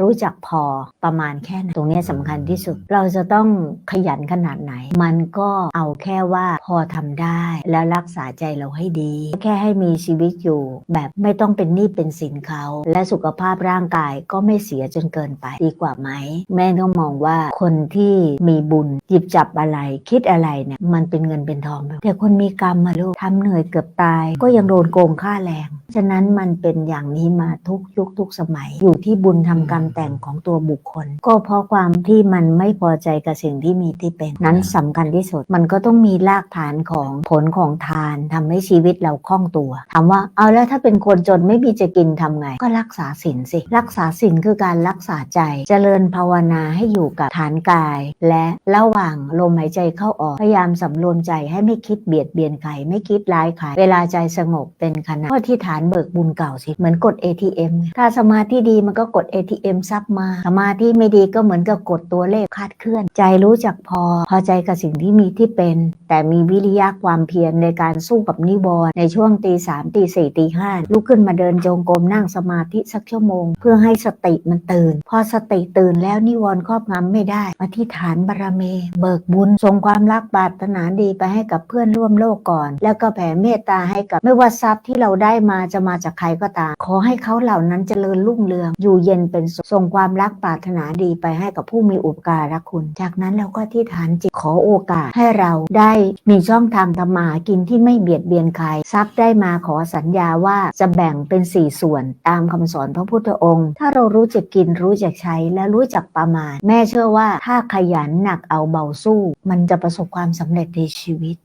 รู้จักพอประมาณแค่ไหนตรงเนี้ยสำคัญที่สุด เราจะต้องขยันขนาดไหน มันก็เอาแค่ว่าพอทำได้แล้วรักษาใจเราให้ดี แค่ให้มีชีวิตอยู่ แบบไม่ต้องเป็นหนี้เป็นสินเขา และสุขภาพร่างกายก็ไม่เสียจนเกินไปดีกว่าไหม แม่ต้องมองว่าคนที่มีบุญหยิบจับอะไรคิดอะไรเนี่ยมันเป็นเงินเป็นทองไปแต่คนมีกรรมมาลูกทำเหนื่อยเกือบตาย ก็ยังโดนโกงค่าแรง ฉะนั้นมันเป็นอย่างนี้มาทุกยุคทุกสมัยอยู่ที่บุญทำกรรมแต่งของตัวบุคคล ก็เพราะความที่มันไม่พอใจกับสิ่งที่มีที่เป็น นั้นสำคัญที่สุด มันก็ต้องมีรากฐานของผลของทานทำให้ชีวิตเราคล่องตัว ถามว่าเอาแล้วถ้าเป็นคนจนไม่มีจะกินทำไง ก็รักษาศีลสิ รักษาศีลคือการรักษาใจ เจริญภาวนาให้อยู่กับฐานกาย และระหว่างลมหายใจเข้าออก พยายามสำรวมใจให้ไม่คิดเบียดเบียนใครไม่คิดร้ายใครเวลาใจสงบเป็นขณะก็ที่ฐานเบิกบุญเก่าสิเหมือนกด ATM ถ้าสมาธิดีมันก็กด ATM ซับมาสมาธิไม่ดีก็เหมือนกับกดตัวเลขคาดเคลื่อน ใจรู้จักพอ พอใจกับสิ่งที่มีที่เป็น แต่มีวิริยะความเพียรในการสู้กับนิวรณ์ในช่วงตีสามตีสี่ตีห้าลุกขึ้นมาเดินจงกรมนั่งสมาธิสักชั่วโมง เพื่อให้สติมันตื่น พอสติตื่นแล้วนิวรณ์ครอบงำไม่ได้อธิษฐานบารมีเบิกบุญส่งความรักปรารถนาดีไปให้กับเพื่อนร่วมโลกก่อน แล้วก็แผ่เมตตาให้กับไม่ว่าทรัพย์ที่เราได้มาจะมาจากใครก็ตาม ขอให้เขาเหล่านั้นเจริญรุ่งเรืองอยู่เย็นเป็นสส่งความรักปรารถนาดีไปให้กับผู้มีอุปการะคุณ จากนั้นเราก็ที่ฐานจิตขอโอกาสให้เราได้มีช่องทางทำมากินที่ไม่เบียดเบียนใครทรัพย์ได้มาขอสัญญาว่าจะแบ่งเป็นสี่ส่วนตามคำสอนพระพุทธองค์ ถ้าเรารู้จักกินรู้จักใช้และรู้จักประมาณ แม่เชื่อว่าถ้าขยันหนักเอาเบาสู้ มันจะประสบความสำเร็จในชีวิต